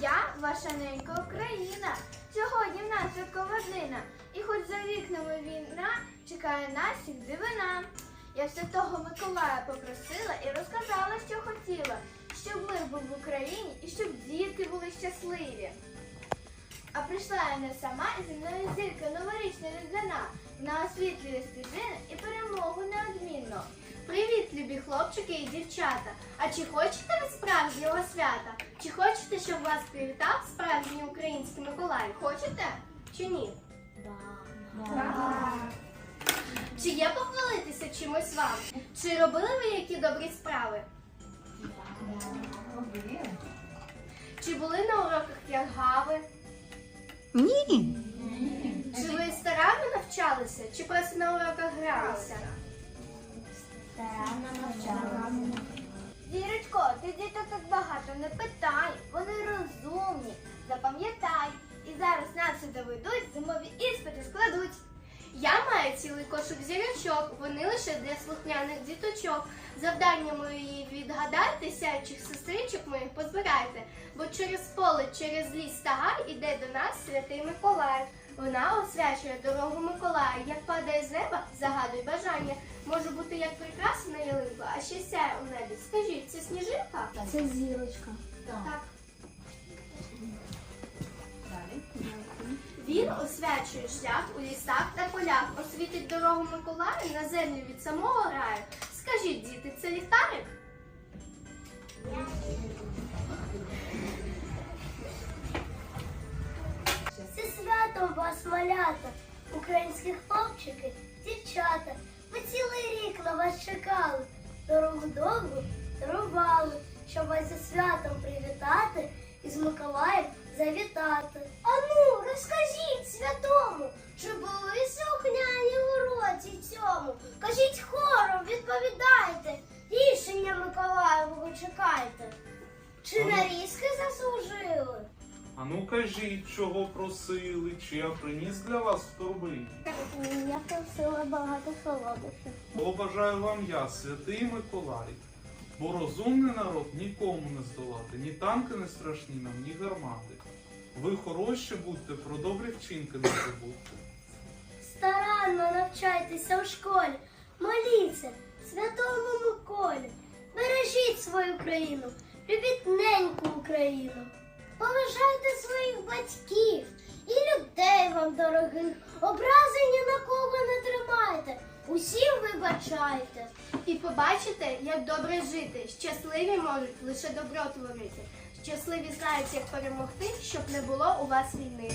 Я ваша ненька Україна. Сьогодні в нас святкова. І хоч за вікнами війна, чекає нас всіх дивина. Я святого Миколая попросила і розказала, що хотіла, щоб мир був в Україні і щоб дітки були щасливі. А прийшла я не сама і зі мною зірка новорічна різдвяна. На освітлює стежини і перемогу неодмінно. Привіт, любі хлопчики і дівчата! А чи хочете ви справжнього свята? Чи хочете, щоб вас привітав справжній український Миколай? Хочете чи ні? Чи є похвалитися чимось вам? Чи робили ви які добрі справи? Чи були на уроках Яргави? Ні. Чи ви старанно навчалися, чи просто на уроках гралися? Вірочко, ти діток так багато не питай, вони розумні. Запам'ятай. І зараз нам все доведуть, зимові іспити складуть. Я маю цілий кошик зірочок, вони лише для слухняних діточок. Завдання мої відгадайте, сяючих сестричок моїх позбирайте, бо через поле, через ліс та гай іде до нас святий Миколай. Вона освячує дорогу Миколая. Як падає Це зірочка. Так. Він освячує шлях у лісах та полях, освітить дорогу Миколаю на землю від самого раю. Скажіть, діти, це ліхтарик? Це свято вас малята, українські хлопчики, дівчата. Ми цілий рік на вас чекали. Дорогу довгу дарували, щоб вас зі святом привітати і з Миколаєм завітати. Ану, розкажіть святому, чи були слухняні уроці цьому? Кажіть хором, відповідайте, рішення Миколаєвого чекайте. Чи на різки заслужили? А ну кажіть, чого просили, чи я приніс для вас торби? Я просила багато солодощів. Бо бажаю вам я, святий Миколай. Бо розумний народ нікому не здолати, ні танки не страшні нам, ні гармати. Ви хороші будьте, про добрі вчинки не забудьте. Старанно навчайтеся в школі, моліться святому Миколі. Бережіть свою країну, любіть неньку Україну. Поважайте своїх батьків і людей вам дорогих. Образи ні на кого не тримайте. Усім вибачайте. І побачите, як добре жити. Щасливі можуть лише добро творити. Щасливі знають, як перемогти, щоб не було у вас війни.